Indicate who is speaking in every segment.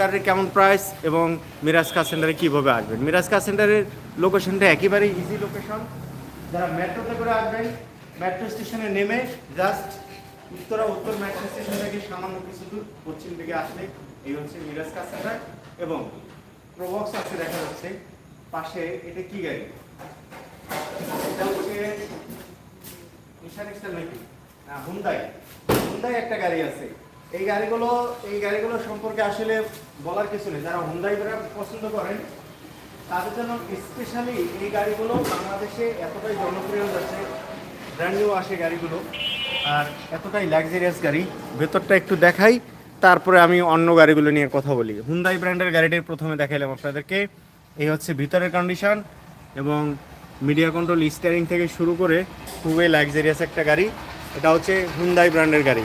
Speaker 1: গাড়ির কেমন প্রাইস এবং মিরাজ কার সেন্টারে কীভাবে আসবেন? মিরাজ কার সেন্টারের লোকেশনটা একেবারেই ইজি লোকেশন যারা মেট্রোতে করে আসবেন মেট্রো স্টেশনে নেমে জাস্ট উত্তরা উত্তর মেট্রো স্টেশন থেকে সামান্য কিছু দূর পশ্চিম দিকে আসলে এই হচ্ছে মিরাজ কার সেন্টার এবং প্রবক্স আছে দেখা যাচ্ছে। পাশে এটা কি গাড়ি? এটা হচ্ছে নিশান এক্সেল নাকি? হুন্দাই হুন্দাই একটা গাড়ি আছে। এই গাড়িগুলো এই গাড়িগুলো সম্পর্কে আসলে বলার কিছু নেই। যারা হুন্দাই পছন্দ করেন, তাদের জন্য স্পেশালি এই গাড়িগুলো বাংলাদেশে এতটাই জনপ্রিয় যাচ্ছে ব্র্যান্ড আসে গাড়িগুলো, আর এতটাই লাক্সারিয়াস গাড়ি। ভেতরটা একটু দেখাই, তারপরে আমি অন্য গাড়িগুলো নিয়ে কথা বলি। হুন্দাই ব্র্যান্ডের গাড়িটির প্রথমে দেখাইলাম আপনাদেরকে। এই হচ্ছে ভিতরের কন্ডিশন এবং মিডিয়া কন্ট্রোল স্টিয়ারিং থেকে শুরু করে খুবই লাক্সারিয়াস একটা গাড়ি। এটা হচ্ছে হুন্দাই ব্র্যান্ডের গাড়ি।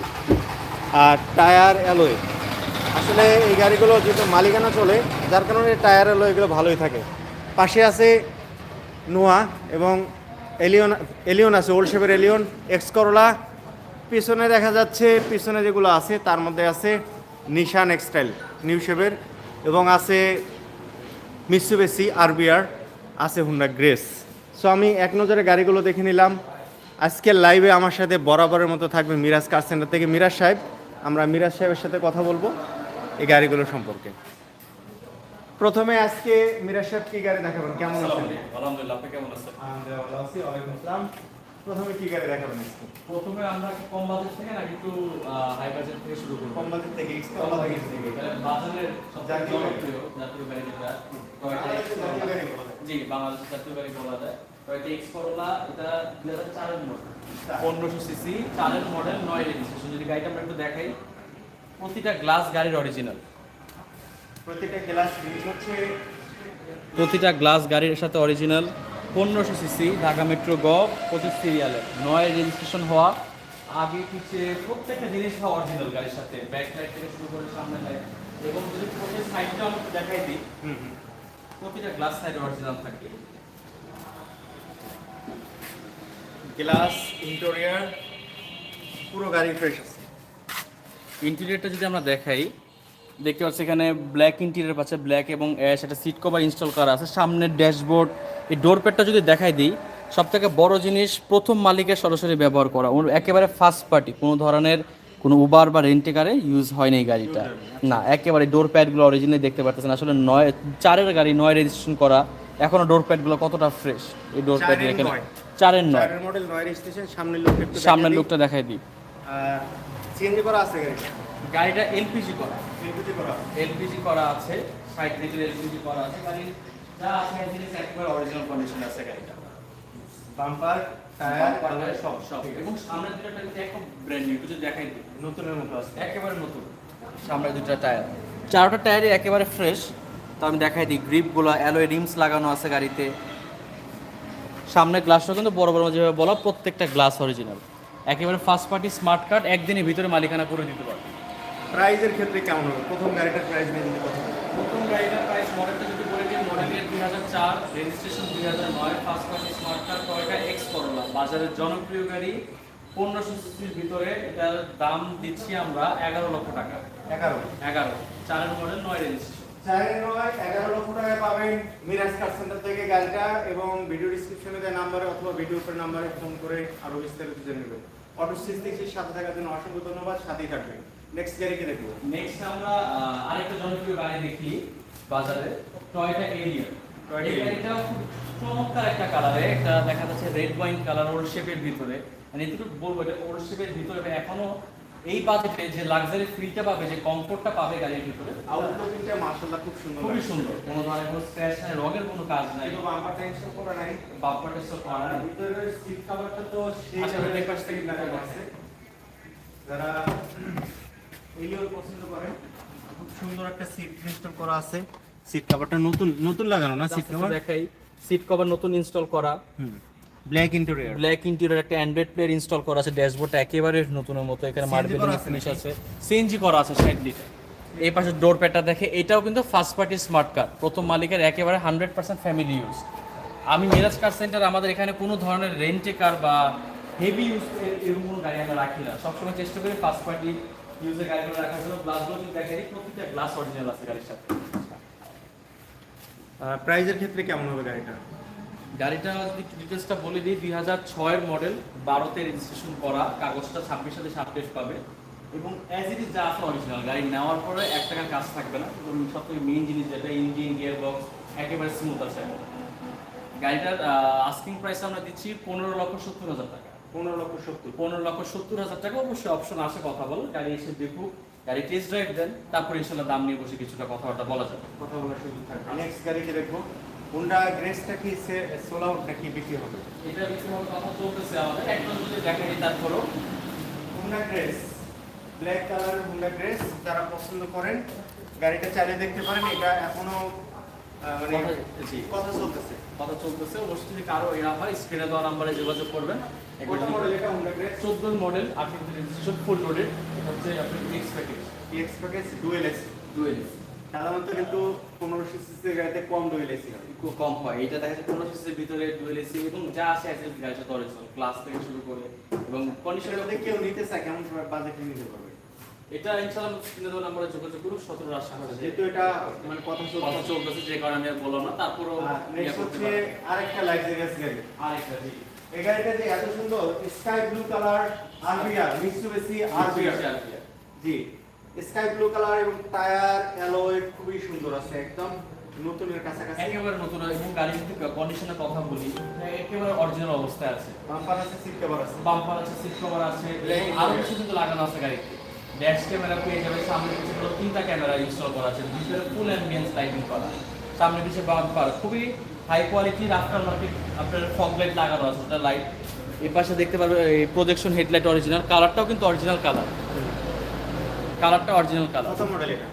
Speaker 1: আর টায়ার অ্যালোয়। আসলে এই গাড়িগুলো যেহেতু মালিকানা চলে, যার কারণে টায়ার অ্যালোয় এগুলো ভালোই থাকে। পাশে আছে নোয়া এবং এলিয়ন এলিয়ন আছে, ওল্ড শেপের এলিয়ন এক্স করলা পিছনে দেখা যাচ্ছে, পিছনে যেগুলো আছে, তার মধ্যে আছে নিশান এক্সটাইল নিউ শেপের এবং আছে মিসুবেসি আরবিআর, আছে হুন্ডা গ্রেস। সো আমি এক নজরে গাড়িগুলো দেখে নিলাম। আজকের লাইভে আমার সাথে বরাবরের মতো থাকবে মিরাজ কার সেন্টার থেকে মিরাজ সাহেব। আমরা মিরাজ সাহেবের সাথে কথা বলব এই গাড়িগুলো সম্পর্কে। প্রথমে আজকে মিরাজ সাহেব কি গাড়ি দেখাবেন? কেমন আছেন?
Speaker 2: আলহামদুলিল্লাহ আপনি কেমন আছেন?
Speaker 1: আলহামদুলিল্লাহ ভালো আছি। ওয়ালাইকুম আসসালাম। প্রথমে কি গাড়ি দেখাবেন আজকে?
Speaker 2: প্রথমে আমরা কম বাজেট থেকে নাকি একটু হাই বাজেট থেকে শুরু করব?
Speaker 1: কম বাজেট থেকে
Speaker 2: কম বাজেট থেকে। বাজারের
Speaker 1: গাড়ি।
Speaker 2: জনপ্রিয় জাতীয় গাড়ি যেটা। জি বাংলাদেশ জাতীয় গাড়ি বলা যায়। টয়োটা এক্স করোলা এটা দুই হাজার চারের মডেল পনেরোশো সিসি চারের মডেল নয় রেজিস্ট্রেশন যদি গাড়িটা আমরা একটু দেখাই প্রতিটা গ্লাস গাড়ির অরিজিনাল
Speaker 1: প্রতিটা জিনিস হচ্ছে
Speaker 2: প্রতিটা গ্লাস গাড়ির সাথে অরিজিনাল পনেরোশো সিসি ঢাকা মেট্রো গ পঁচিশ সিরিয়ালের নয় রেজিস্ট্রেশন হওয়া। আগে পিছিয়ে প্রত্যেকটা জিনিস হওয়া অরিজিনাল গাড়ির সাথে। ব্যাক লাইট থেকে শুরু করে সামনে লাইট এবং যদি প্রতি সাইডটা দেখাই দিই
Speaker 1: হুম হুম।
Speaker 2: প্রতিটা গ্লাস সাইড অরিজিনাল থাকে
Speaker 1: গ্লাস ইন্টেরিয়র পুরো গাড়ি ফ্রেশ আছে।
Speaker 2: ইন্টেরিয়রটা যদি আমরা দেখাই দেখতে পাচ্ছি এখানে ব্ল্যাক ইন্টেরিয়র পাচ্ছে ব্ল্যাক এবং অ্যাশ একটা সিট কভার ইনস্টল করা আছে। সামনের ড্যাশবোর্ড এই ডোর প্যাডটা যদি দেখাই দিই সব থেকে বড় জিনিস প্রথম মালিকের সরাসরি ব্যবহার করা। একেবারে ফার্স্ট পার্টি কোনো ধরনের কোনো উবার বা রেন্টেকারে ইউজ হয়নি এই গাড়িটা। না একেবারে ডোর প্যাডগুলো অরিজিনালি দেখতে পাচ্ছেন আসলে নয় চারের গাড়ি নয় রেজিস্ট্রেশন করা এখনও ডোর প্যাডগুলো কতটা ফ্রেশ এই ডোর প্যাড এখানে। চারের নয়।
Speaker 1: চারের মডেল নয় রেজিস্ট্রেশন সামনের লোক একটু
Speaker 2: সামনের লুকটা দেখাই দিই।
Speaker 1: সিএনজি করা আছে গাড়িটা?
Speaker 2: গাড়িটা এলপিজি করা।
Speaker 1: এলপিজি করা।
Speaker 2: এলপিজি করা আছে সাইড থেকে এলপিজি করা আছে গাড়ি যা আছে এই জিনিস একেবারে অরিজিনাল কন্ডিশনে আছে গাড়িটা।
Speaker 1: বাম্পার টায়ার
Speaker 2: টায়ার সব সব। এবং সামনের দুটো টায়ার একদম ব্র্যান্ড নিউ কিছু দেখাই দিই।
Speaker 1: নতুনের মতো আছে।
Speaker 2: একেবারে নতুন। সামনের দুটো টায়ার চারটা টায়ারই একেবারে ফ্রেশ তো আমি দেখাই দিই গ্রিপগুলো অ্যালয় রিমস লাগানো আছে গাড়িতে। সামনের গ্লাসটা কিন্তু বড় বড় যেভাবে বলা প্রত্যেকটা গ্লাস অরিজিনাল একেবারে ফার্স্ট পার্টি স্মার্ট কার্ড একদিনের ভিতরে মালিকানা করে দিতে পারবে।
Speaker 1: প্রাইজের ক্ষেত্রে কেমন হবে? প্রথম গাড়িটার প্রাইস নিয়ে যদি কথা
Speaker 2: প্রথম গাড়িটার প্রাইস মডেলটা যদি বলে দিই মডেলের দুই হাজার চার রেজিস্ট্রেশন দুই হাজার নয় first party smart card Toyota X Corolla বাজারের জনপ্রিয় গাড়ি পনেরোশো সিসির ভিতরে এটার দাম দিচ্ছি আমরা এগারো লক্ষ টাকা।
Speaker 1: এগারো।
Speaker 2: এগারো। চারের মডেল নয় রেজিস্ট্রেশন
Speaker 1: নয় এগারো লক্ষ টাকায় পাবেন মিরাজ কার সেন্টার থেকে গাড়িটা এবং ভিডিও ডিসক্রিপশনে দেওয়া নাম্বারে অথবা ভিডিও উপর নাম্বারে ফোন করে আরও বিস্তারিত জেনে নেবেন। অটো সিক্সটির সাথে থাকার জন্য অসংখ্য ধন্যবাদ সাথেই থাকবেন। নেক্সট গাড়িকে দেখব?
Speaker 2: নেক্সট আমরা আরেকটা জনপ্রিয় গাড়ি দেখি বাজারে টয়টা এরিয়া
Speaker 1: Ariya।
Speaker 2: খুব চমৎকার একটা কালারে একটা দেখা যাচ্ছে রেড ওয়াইন কালার ওল্ড শেপের ভিতরে। মানে এটুকু বলব এটা ওল্ড শেপের ভিতরে এটা এখনও এই বাজেটে যে লাক্সারি ফ্রিটা পাবে যে কমফোর্টটা পাবে গাড়ির ভিতরে
Speaker 1: আউটলুকিংটা মাশাআল্লাহ খুব সুন্দর
Speaker 2: খুবই
Speaker 1: লাগছে।
Speaker 2: সুন্দর। কোনো ধরনের কোনো স্ক্র্যাচ নাই রঙের কোনো কাজ নাই।
Speaker 1: কিন্তু বাম্পার টেনশন করা নাই।
Speaker 2: বাম্পারটা সব করা নাই।
Speaker 1: ভিতরের সিট কভারটা তো সেই
Speaker 2: আচ্ছা,
Speaker 1: লেভেলের
Speaker 2: এই পাশ থেকে
Speaker 1: দেখা যাচ্ছে যারা এলিওর পছন্দ করেন। খুব সুন্দর একটা সিট ইনস্টল করা আছে। সিট কভারটা নতুন নতুন লাগানো না সিট কভার
Speaker 2: দেখাই। সিট কভার নতুন ইনস্টল করা।
Speaker 1: হুম। ব্ল্যাক ইন্টেরিয়র
Speaker 2: ব্ল্যাক ইন্টেরিয়র একটা অ্যান্ড্রয়েড প্লেয়ার ইনস্টল করা আছে ড্যাশবোর্ডটা একেবারে নতুনের মতো এখানে মার্বেল ফিনিশ আছে সিএনজি করা আছে দিকে এই পাশে ডোর প্যাডটা দেখে এটাও কিন্তু ফার্স্ট পার্টি স্মার্ট কার প্রথম মালিকের একেবারে হান্ড্রেড পার্সেন্ট ফ্যামিলি ইউজ আমি মিরাজ কার সেন্টার আমাদের এখানে কোনো ধরনের রেন্টে কার বা হেভি ইউজ এরকম কোনো গাড়ি আমরা রাখি না। সবসময় চেষ্টা করি ফার্স্ট পার্টি ইউজের গাড়িগুলো রাখার জন্য। গ্লাসগুলো দেখেন প্রত্যেকটা গ্লাস অরিজিনাল আছে গাড়ির সাথে।
Speaker 1: প্রাইজের ক্ষেত্রে কেমন হবে গাড়িটা?
Speaker 2: গাড়িটা যদি ডিটেলসটা বলে দিই দুই হাজার ছয়ের মডেল বারোতে রেজিস্ট্রেশন করা কাগজটা ছাব্বিশ সাথে সাবটেস পাবে। এবং অ্যাজ ইট ইজ যা আছে অরিজিনাল গাড়ি নেওয়ার পরে এক টাকার কাজ থাকবে না। সব থেকে মেইন জিনিস যেটা ইঞ্জিন গিয়ার বক্স একেবারে স্মুথ আছে। গাড়িটার আস্কিং প্রাইস আমরা দিচ্ছি পনেরো লক্ষ সত্তর হাজার টাকা।
Speaker 1: পনেরো লক্ষ সত্তর।
Speaker 2: পনেরো লক্ষ সত্তর হাজার টাকা অবশ্যই অপশন আছে কথা বল। গাড়ি এসে দেখুক গাড়ি টেস্ট ড্রাইভ দেন তারপরে ইনশাল্লাহ দাম নিয়ে বসে কিছুটা কথাবার্তা বলা যাবে।
Speaker 1: কথা বলার সুযোগ থাকবে। নেক্সট গাড়িকে দেখব। হোন্ডা গ্রেসটা কি সোল আউট নাকি বিক্রি হবে।
Speaker 2: এটা বিষয়ে কথা চলতেছে আমাদের। একদম যদি দেখা যায় তারপরও।
Speaker 1: হোন্ডা গ্রেস ব্ল্যাক কালারের হোন্ডা গ্রেস যারা পছন্দ করেন গাড়িটা চালিয়ে দেখতে পারেন এটা এখনও মানে
Speaker 2: কথা-
Speaker 1: চলতেছে।
Speaker 2: কথা চলতেছে। অবশ্যই যদি কারও এরা হয় স্ক্রিনে দেওয়া নাম্বারে যোগাযোগ করবেন।
Speaker 1: মডেল
Speaker 2: চোদ্দ রেজিস্ট্রেশন ফুল লোডেড হচ্ছে আপনার X package
Speaker 1: X package dual AC
Speaker 2: dual
Speaker 1: সাধারণত কিন্তু পনেরোশো সিসির গাড়িতে কম ডুয়েল এসি হয়।
Speaker 2: কম হয়। এটা দেখা যাচ্ছে পনেরো সিসির ভিতরে ডুয়েল এসি এবং যা আছে অ্যাসেস গাড়ির সাথে ক্লাস থেকে শুরু করে এবং কন্ডিশন
Speaker 1: সেটা যদি কেউ নিতে চায় কেমন বাজেটে নিতে পারবে?
Speaker 2: এটা ইনশাআল্লাহ স্ক্রিনে দেওয়া নাম্বারে যোগাযোগ করুন সতেরো আশা করা
Speaker 1: যেহেতু এটা মানে কথা
Speaker 2: কথা
Speaker 1: চলতেছে
Speaker 2: যে কারণে আমি বললাম না তারপরও করতে
Speaker 1: হচ্ছে আরেকটা লাক্সারিয়াস গাড়ি।
Speaker 2: আরেকটা জি।
Speaker 1: এই গাড়িটা যে এত সুন্দর sky blue colour RBR Mitsubishi RBR G. Sky blue colour এবং টায়ার অ্যালয় খুবই সুন্দর আছে একদম। নতুনের কাছাকাছি।
Speaker 2: একেবারে নতুন এবং গাড়ির যদি কন্ডিশনের কথা বলি একেবারে অরিজিনাল অবস্থায় আছে।
Speaker 1: বাম্পার আছে সিট কভার আছে।
Speaker 2: বাম্পার আছে সিট কভার আছে আরও কিছু কিন্তু লাগানো আছে গাড়িতে। ড্যাশ ক্যামেরা পেয়ে যাবে সামনে পুরো তিনটা ক্যামেরা ইনস্টল করা আছে ভিতরে ফুল অ্যাম্বিয়েন্স লাইটিং করা। সামনে পিছনে বাম্পার খুবই হাই কোয়ালিটির আফটার মার্কেট আপনার ফগ লাইট লাগানো আছে ওটা লাইটের পাশে দেখতে পারবে এই প্রজেকশন হেডলাইট অরিজিনাল কালারটাও কিন্তু অরিজিনাল কালার কালারটা অরিজিনাল কালার।
Speaker 1: কত মডেল এটা।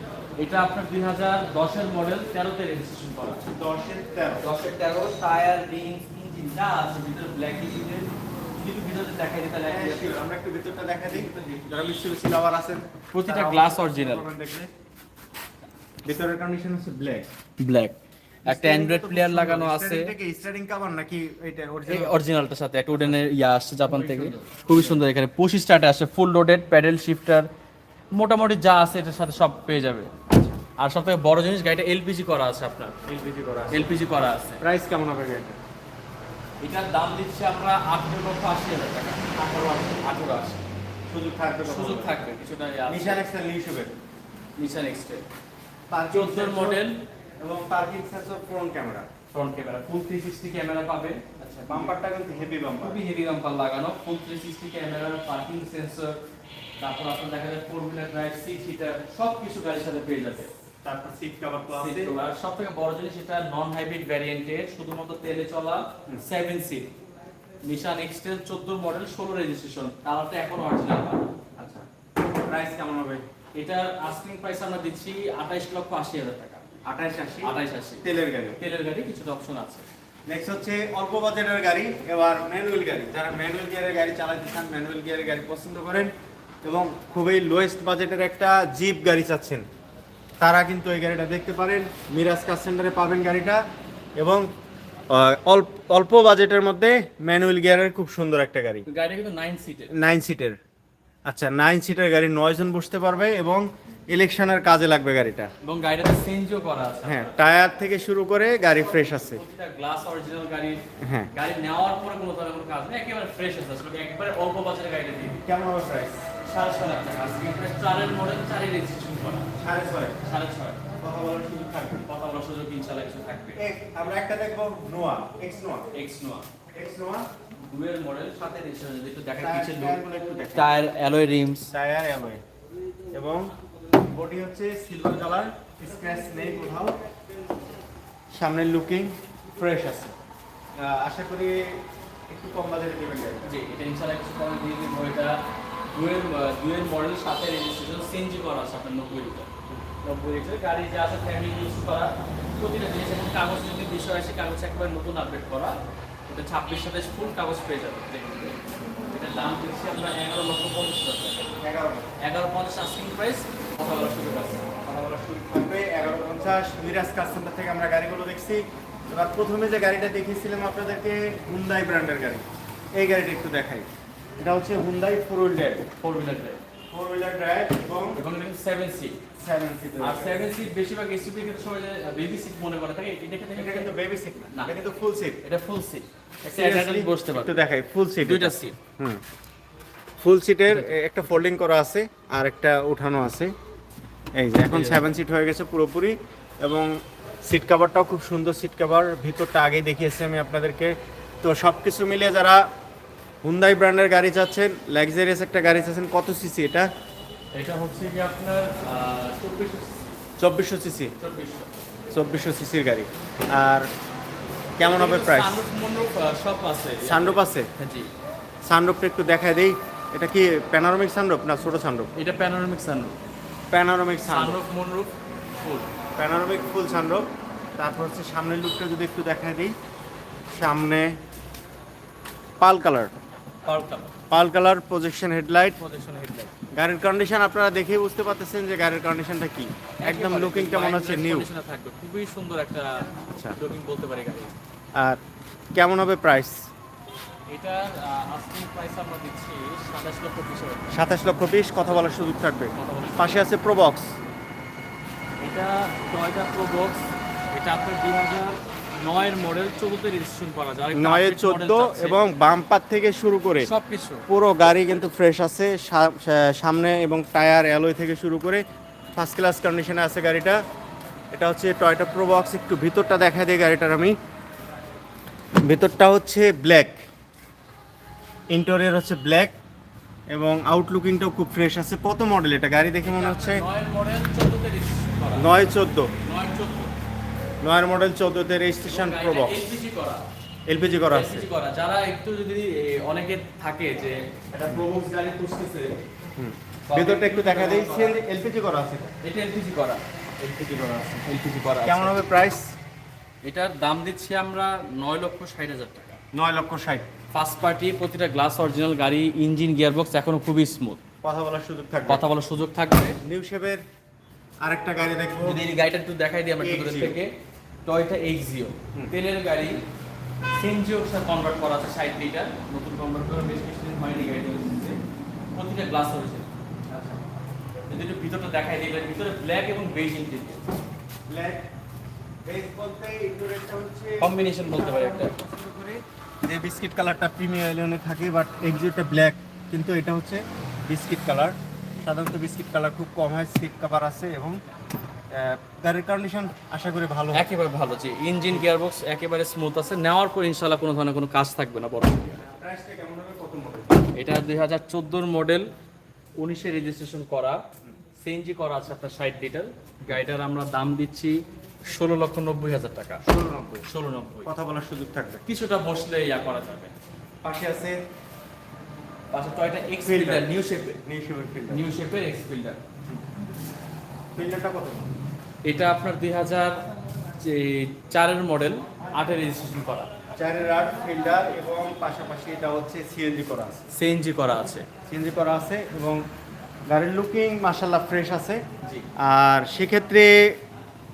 Speaker 2: এটা আপনার দুই হাজার দশের মডেল তেরোতে রেজিস্ট্রেশন করা। আছে
Speaker 1: দশের তেরো।
Speaker 2: দশের তেরো টায়ার রিংস ইঞ্জিন যা আছে ভিতরে ব্ল্যাক ইঞ্জিনের যদি ভিতরে দেখা যায় তাহলে
Speaker 1: আমরা একটু ভিতরটা দেখা দিই। যারা মিৎসুবিশি লাভার আছেন
Speaker 2: প্রতিটা।
Speaker 1: করবেন দেখলে। ভিতরের কন্ডিশন হচ্ছে ব্ল্যাক
Speaker 2: ব্ল্যাক একটা অ্যান্ড্রয়েড প্লেয়ার লাগানো আছে।
Speaker 1: স্টারিং কভার নাকি এটা অরিজিনাল
Speaker 2: অরিজিনালটার সাথে একটা উডেনের ইয়া আসছে জাপান থেকে। খুবই সুন্দর এখানে। পঁচিশ স্টার্টে আসে ফুল লোডেড প্যাডেল শিফটার মোটামুটি যা আছে এটার সাথে সব পেয়ে যাবে। আর সব থেকে বড় জিনিস গাড়িটা এলপিজি করা আছে আপনার।
Speaker 1: এলপিজি করা আছে।
Speaker 2: এলপিজি করা আছে।
Speaker 1: প্রাইস কেমন হবে গাড়িটা?
Speaker 2: এটার দাম দিচ্ছি আমরা আঠেরো লক্ষ আশি হাজার টাকা। আঠারো আঠারো আশি।
Speaker 1: সুযোগ থাকবে
Speaker 2: সুযোগ থাকবে কিছুটা
Speaker 1: নিশান এক্সেল হিসেবে
Speaker 2: নিশান এক্সট্রা
Speaker 1: পার্কিং
Speaker 2: চোদ্দোর মডেল
Speaker 1: এবং parking sensor front camera
Speaker 2: front camera full three sixty camera পাবে।
Speaker 1: আচ্ছা বাম্পারটা কিন্তু হেভি বাম্পার
Speaker 2: খুবই হেভি বাম্পার লাগানো। Full three sixty camera parking sensor তারপর আপনার দেখা যায় four wheeler drive seat heater সব কিছু গাড়ির সাথে পেয়ে যাবে।
Speaker 1: তারপর সিট কভার তো আছে।
Speaker 2: আর বড় জিনিস এটা নন হাইব্রিড ভ্যারিয়েন্টের শুধুমাত্র তেলে চলা সেভেন সিট নিশান এক্সটেল চোদ্দ মডেল ষোলো রেজিস্ট্রেশন কালারটা এখন অরিজিনাল
Speaker 1: আচ্ছা প্রাইস কেমন হবে?
Speaker 2: এটার আস্কিং প্রাইস আমরা দিচ্ছি আঠাইশ লক্ষ আশি হাজার টাকা।
Speaker 1: আঠাশ আশি?
Speaker 2: আঠাইশ আশি।
Speaker 1: তেলের গাড়ি।
Speaker 2: তেলের গাড়ি কিছুটা অপশন আছে।
Speaker 1: নেক্সট হচ্ছে অল্প বাজেটের গাড়ি এবার ম্যানুয়াল গাড়ি। যারা ম্যানুয়াল গিয়ারের গাড়ি চালাতে চান ম্যানুয়াল গিয়ারের গাড়ি পছন্দ করেন এবং খুবই লোয়েস্ট বাজেটের একটা জিপ গাড়ি চাচ্ছেন। তারা কিন্তু এই গাড়িটা দেখতে পারেন মিরাজ কার সেন্টারে পাবেন গাড়িটা এবং অল্প অল্প বাজেটের মধ্যে ম্যানুয়াল গিয়ারের খুব সুন্দর একটা গাড়ি।
Speaker 2: গাড়িটা কিন্তু নাইন সিটের
Speaker 1: নাইন সিটের আচ্ছা নাইন সিটের গাড়ি নয়জন বসতে পারবে এবং ইলেকশনের কাজে লাগবে গাড়িটা।
Speaker 2: এবং গাড়িটাতে চেঞ্জও করা আছে।
Speaker 1: হ্যাঁ টায়ার থেকে শুরু করে গাড়ি ফ্রেশ আছে।
Speaker 2: গ্লাস অরিজিনাল গাড়ি
Speaker 1: হ্যাঁ।
Speaker 2: গাড়ি নেওয়ার পরে কোনো ধরনের কোনো কাজ নেই একেবারে ফ্রেশ আছে আসলে একবারে অল্প বাজারে গাড়িটা দিয়ে দিই
Speaker 1: কেমন হবে প্রাইস
Speaker 2: সাড়ে ছয় লাখ টাকা আজকে প্রায় চারের মডেল চারের রেজিস্ট্রেশন করা।
Speaker 1: সাড়ে ছয়।
Speaker 2: সাড়ে ছয়।
Speaker 1: কথা বলার সুযোগ থাকবে।
Speaker 2: কথা বলার সুযোগ ইনশাল্লাহ কিছু থাকবে।
Speaker 1: আমরা একটা দেখব Noah X Noah.
Speaker 2: X Noah.
Speaker 1: X Noah?
Speaker 2: Dual model সাথে রেজিস্ট্রেশন যদি একটু দেখেন
Speaker 1: টায়ার-
Speaker 2: পিছের
Speaker 1: টায়ারগুলো একটু দেখেন।
Speaker 2: Tyre alloy rims
Speaker 1: tyre alloy এবং বডি হচ্ছে সিলভার কালার স্ক্র্যাচ নেই কোথাও। সামনের লুকিং ফ্রেশ আছে। আশা করি একটু কম বাজারে দেবেন।
Speaker 2: জি এটা ইনশাল্লাহ কিছু কমে দিয়ে দিব। এটা ডুয়েল ডুয়েল মডেল সাথে রেজিস্ট্রেশন সিএনজি করা আছে আপনার নব্বই লিটার। নব্বই লিটার গাড়ি যা আছে ফ্যামিলি ইউজ করা প্রতিটা জিনিস এবং কাগজ যদি বিষয় আসে কাগজ একেবারে নতুন আপডেট করা এটা ছাব্বিশ সাতাশ ফুল কাগজ পেয়ে যাবে। এটার দাম দিচ্ছি আমরা এগারো লক্ষ পঞ্চাশ হাজার
Speaker 1: এগারো।
Speaker 2: এগারো পঞ্চাশ আস্কিং প্রাইস কথা বলার সুযোগ আছে।
Speaker 1: কথা বলার সুযোগ থাকবে এগারো পঞ্চাশ। মিরাজ সেন্টার থেকে আমরা গাড়িগুলো দেখছি। এবার প্রথমে যে গাড়িটা দেখিয়েছিলাম আপনাদেরকে হুন্দাই ব্র্যান্ডের গাড়ি। এই গাড়িটা একটু দেখাই। এটা হচ্ছে Hyundai four wheel drive
Speaker 2: four wheeler drive
Speaker 1: four wheeler drive এবং
Speaker 2: এবং সেভেন সিট
Speaker 1: সেভেন
Speaker 2: আর সেভেন সিট বেশিরভাগ এসইউভি ক্ষেত্রে সবাই বেবি সিট মনে করে থাকে এটা
Speaker 1: এটা কিন্তু বেবি সিট
Speaker 2: না।
Speaker 1: এটা কিন্তু ফুল সিট
Speaker 2: এটা ফুল সিট বসতে পারবে।
Speaker 1: একটু দেখাই ফুল সিট
Speaker 2: দুইটা সিট
Speaker 1: হুম। ফুল সিটের একটা ফোল্ডিং করা আছে আর একটা উঠানো আছে। এই যে এখন সেভেন সিট হয়ে গেছে পুরোপুরি এবং সিট কভারটাও খুব সুন্দর সিট কভার ভিতরটা আগেই দেখিয়েছি আমি আপনাদেরকে। তো সব কিছু মিলিয়ে যারা হুন্দাই ব্র্যান্ডের গাড়ি চাচ্ছেন লাক্সারিয়াস একটা গাড়ি চাচ্ছেন কত সিসি এটা?
Speaker 2: এটা হচ্ছে কি আপনার চব্বিশশো
Speaker 1: সিসি
Speaker 2: চব্বিশশো
Speaker 1: সিসির গাড়ি। আর কেমন হবে প্রাইস
Speaker 2: সব আছে।
Speaker 1: সানরুপ আছে?
Speaker 2: হ্যাঁ, জি।
Speaker 1: সানরুপটা একটু দেখা দেই। এটা কি প্যানোরামিক সানরুপ না ছোট সানরুপ
Speaker 2: এটা panoramic sunroof
Speaker 1: panoramic sunroof
Speaker 2: moonroof full
Speaker 1: panoramic full sunroof তারপর হচ্ছে সামনের লুকটা যদি একটু দেখা দিই সামনে pearl colour pearl colour. Projection headlight গাড়ির কন্ডিশন আপনারা দেখেই বুঝতে পারতেছেন যে গাড়ির কন্ডিশনটা কি। একদম লুকিংটা মনে হচ্ছে নিউ
Speaker 2: খুবই সুন্দর একটা
Speaker 1: আচ্ছা।
Speaker 2: লুকিং বলতে পারি গাড়ি।
Speaker 1: আর কেমন হবে প্রাইস
Speaker 2: এটার আস্কিং প্রাইস আমরা দিচ্ছি সাতাশ লক্ষ বিশ হাজার টাকা।
Speaker 1: সাতাশ লক্ষ বিশ কথা বলার সুযোগ থাকবে। পাশে আছে প্রোবক্স
Speaker 2: এটা টয়টা প্রোবক্স এটা আপনার দুই হাজার নয়ের মডেল চোদ্দতে রেজিস্ট্রেশন করা যায়। আরেকটা
Speaker 1: নয়ে
Speaker 2: update
Speaker 1: চোদ্দ এবং বাম্পার থেকে শুরু করে
Speaker 2: সবকিছু।
Speaker 1: পুরো গাড়ি কিন্তু ফ্রেশ আছে। সামনে এবং টায়ার অ্যালয় থেকে শুরু করে ফার্স্ট ক্লাস কন্ডিশনে আছে গাড়িটা। এটা হচ্ছে টয়টা প্রোবক্স একটু ভিতরটা দেখা দিই গাড়িটার আমি। ভিতরটা হচ্ছে ব্ল্যাক ইন্টেরিয়র হচ্ছে ব্ল্যাক এবং আউটলুকিংটাও খুব ফ্রেশ আছে। কত মডেল এটা? গাড়ি দেখে মনে হচ্ছে
Speaker 2: করা।
Speaker 1: নয় চোদ্দ।
Speaker 2: নয় চোদ্দ।
Speaker 1: নয়ের মডেল চোদ্দোতে রেজিস্ট্রেশন প্রোবক্স
Speaker 2: এলপিজি করা।
Speaker 1: এলপিজি করা আছে।
Speaker 2: করা। যারা একটু যদি অনেকে থাকে যে একটা প্রোবক্স গাড়ি খুঁজতেছে।
Speaker 1: ভিতরটা একটু দেখা দিই। এলপিজি করা আছে।
Speaker 2: এটা এলপিজি করা। এলপিজি করা আছে। এলপিজি করা আছে।
Speaker 1: কেমন হবে প্রাইস
Speaker 2: এটার দাম দিচ্ছি আমরা নয় লক্ষ ষাট হাজার টাকা।
Speaker 1: নয় লক্ষ ষাট।
Speaker 2: ফার্স্ট পার্টি প্রতিটা গ্লাস অরিজিনাল গাড়ি ইঞ্জিন গিয়ারবক্স এখনও খুবই স্মুথ
Speaker 1: কথা বলার সুযোগ থাকবে।
Speaker 2: কথা বলার সুযোগ থাকবে।
Speaker 1: নিউ শেপের আরেকটা গাড়ি দেখব।
Speaker 2: যদি এই গাড়িটা একটু দেখাই দিই আমরা থেকে। Toyota Axio. তেলের গাড়ি সেনজিও কনভার্ট করা আছে ষাট লিটার। নতুন কনভার্ট করা বেশ কিছুদিন হয়নি গাড়িটা প্রতিটা গ্লাস অরিজিনাল আচ্ছা। যদি একটু ভিতরটা দেখাই দিই এটার ভিতরে ব্ল্যাক এবং বেজ ইন্টেরিয়র
Speaker 1: ব্ল্যাক বেস বলতে ইন্টুরেটটা হচ্ছে
Speaker 2: কম্বিনেশন বলতে পারি একটা।
Speaker 1: যে বিস্কিট কালারটা প্রিমিয়ার এলিয়নে থাকে বাট এক্সিটটা ব্ল্যাক কিন্তু এটা হচ্ছে বিস্কিট কালার সাধারণত বিস্কিট কালার খুব কম হয় সিট কভার আছে এবং গাড়ির কন্ডিশন আশা করি ভালো
Speaker 2: একেবারে ভালো যে ইঞ্জিন গিয়ারবক্স একেবারে স্মুথ আছে। নেওয়ার পর ইনশাল্লাহ কোনো ধরনের কোনো কাজ থাকবে না বড়
Speaker 1: প্রাইসটা কেমন হবে? কত মডেল
Speaker 2: এটা দুই হাজার চোদ্দোর মডেল উনিশে রেজিস্ট্রেশন করা। সিএনজি করা আছে আপনার ষাট লিটার। গাড়িটার আমরা দাম দিচ্ছি ষোলো লক্ষ নব্বই হাজার টাকা।
Speaker 1: ষোলো নব্বই?
Speaker 2: ষোলো নব্বই।
Speaker 1: কথা বলার সুযোগ থাকবে।
Speaker 2: কিছুটা বসলে ইয়া করা যাবে।
Speaker 1: পাশে আছে?
Speaker 2: পাশে একটা এক্স। ফিল্ডার নিউ শেপের
Speaker 1: নিউ শেপের ফিল্টার
Speaker 2: নিউ শেপের এক্স ফিল্ডার
Speaker 1: ফিল্টারটা কত
Speaker 2: এটা আপনার দুই হাজার চারের মডেল আটের রেজিস্ট্রেশন করা।
Speaker 1: চারের আট ফিল্টার এবং পাশাপাশি এটা হচ্ছে সিএনজি করা আছে।
Speaker 2: সিএনজি করা আছে।
Speaker 1: সিএনজি করা আছে এবং গাড়ির লুকিং মার্শাল্লাহ ফ্রেশ আছে।
Speaker 2: জি।
Speaker 1: আর সেক্ষেত্রে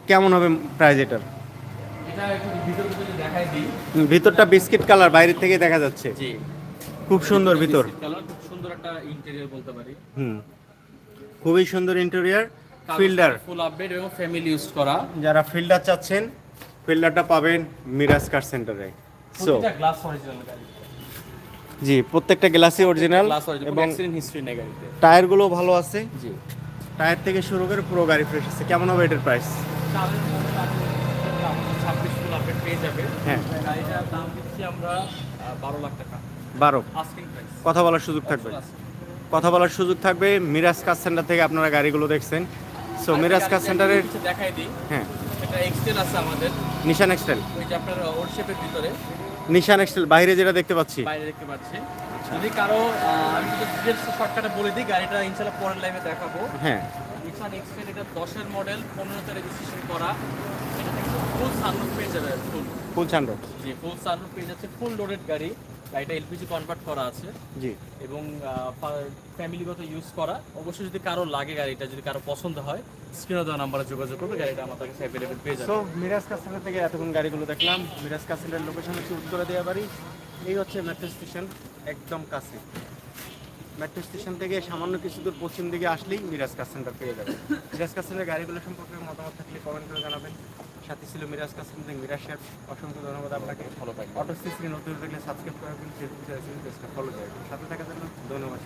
Speaker 1: কেমন হবে প্রাইস এটার?
Speaker 2: এটা একটু ভিতরে যদি দেখাই দিই।
Speaker 1: ভিতরটা বিস্কিট কালার বাইরে থেকে দেখা যাচ্ছে।
Speaker 2: জি।
Speaker 1: খুব সুন্দর ভিতর।
Speaker 2: খুব সুন্দর একটা ইন্টেরিয়র বলতে পারি।
Speaker 1: হুম। খুবই সুন্দর ইন্টেরিয়ার ফিল্ডার।
Speaker 2: ফুল আপডেট এবং ফ্যামিলি ইউজ করা।
Speaker 1: যারা ফিল্ডার চাচ্ছেন ফিল্ডারটা পাবেন মিরাজ কার সেন্টারে। সো
Speaker 2: গ্লাস অরিজিনাল গাড়ি
Speaker 1: জি প্রত্যেকটা গ্লাসই অরিজিনাল
Speaker 2: এবং হিস্ট্রি নেই গাড়িতে।
Speaker 1: টায়ারগুলো ভালো আছে।
Speaker 2: জি।
Speaker 1: টায়ার থেকে শুরু করে পুরো গাড়ি ফ্রেশ আছে। কেমন হবে এটার প্রাইস
Speaker 2: চারের মডেল আপনি ছাব্বিশ ফুল আপডেট পেয়ে যাবে
Speaker 1: হ্যাঁ।
Speaker 2: গাড়িটার দাম দিচ্ছি আমরা বারো লাখ টাকা।
Speaker 1: বারো।
Speaker 2: প্রাইস
Speaker 1: কথা বলার সুযোগ থাকবে। কথা বলার সুযোগ থাকবে। মিরাজ কার সেন্টার থেকে আপনারা গাড়িগুলো দেখছেন। সো মিরাজ কার সেন্টারের
Speaker 2: দেখাই দিই।
Speaker 1: হ্যাঁ।
Speaker 2: এটা এক্সটেল আছে আমাদের।
Speaker 1: নিশান এক্সটেল
Speaker 2: ওই যে আপনার ওর শেপের ভিতরে।
Speaker 1: নিশান এক্সটেল বাইরে যেটা দেখতে পাচ্ছি।
Speaker 2: বাইরে দেখতে পাচ্ছি। যদি কারও আমি ডিটেলস শর্টকাটে বলে দিই গাড়িটা ইনশাল্লাহ পরের লাইভে দেখাবো।
Speaker 1: হ্যাঁ।
Speaker 2: নিশান এক্সটেল এটা দশের মডেল পনেরোতে রেজিস্ট্রেশন করা। ফুল সানরুফ পেয়ে যাবে ফুল
Speaker 1: ফুল চান্ডো
Speaker 2: জি ফুল সানরুফ পেয়ে যাচ্ছে ফুল লোডেড গাড়ি। গাড়িটা এলপিজি কনভার্ট করা আছে।
Speaker 1: জি।
Speaker 2: এবং ফ্যামিলিগত ইউজ করা। অবশ্যই যদি কারও লাগে গাড়িটা যদি কারও পছন্দ হয় স্ক্রিনে দেওয়া নাম্বারে যোগাযোগ করবে গাড়িটা আমাদের কাছে অ্যাভেলেবেল পেয়ে যাবে।
Speaker 1: সো মিরাজ কার থেকে এতক্ষণ গাড়িগুলো দেখলাম। মিরাজ সেন্টারের লোকেশন হচ্ছে উত্তরা দেওয়া বাড়ি এই হচ্ছে মেট্রো স্টেশন একদম কাছে। মেট্রো স্টেশন থেকে সামান্য কিছু দূর পশ্চিম দিকে আসলেই মিরাজ কার সেন্টার পেয়ে যাবেন মিরাজ কার সেন্টার গাড়িগুলো সম্পর্কে মতামত থাকলে কমেন্ট করে জানাবেন। সাথে ছিল মিরাজ কাসিম মিরাজ সাহেব অসংখ্য ধন্যবাদ আপনাকে।
Speaker 2: ফলো পাই
Speaker 1: অটো সিসি নতুন দেখলে সাবস্ক্রাইব করার জন্য ফেসবুক ফলো যায় সাথে থাকার জন্য ধন্যবাদ।